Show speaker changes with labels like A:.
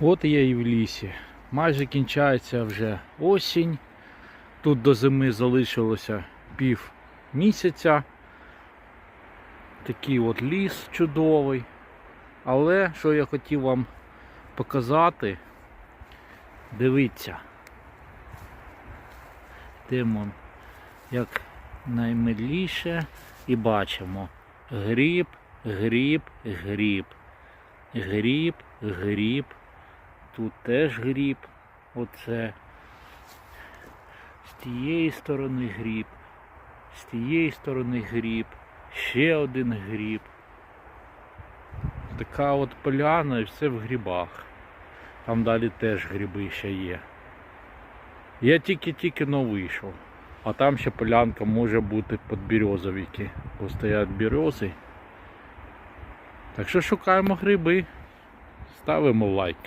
A: От я і в лісі. Майже кінчається вже осінь. Тут до зими залишилося пів місяця. Такий от ліс чудовий. Але що я хотів вам показати, дивіться. Йдемо як наймиліше і бачимо гріб, гріб, гріб. Гріб, гріб. Тут теж гріб. Оце. З тієї сторони гріб. З тієї сторони гріб. Ще один гріб. Така от поляна і все в грибах. Там далі теж гриби ще є. Я тільки-тільки но вийшов. А там ще полянка може бути під березовики. Бо стоять берези. Так що шукаємо гриби. Ставимо лайк.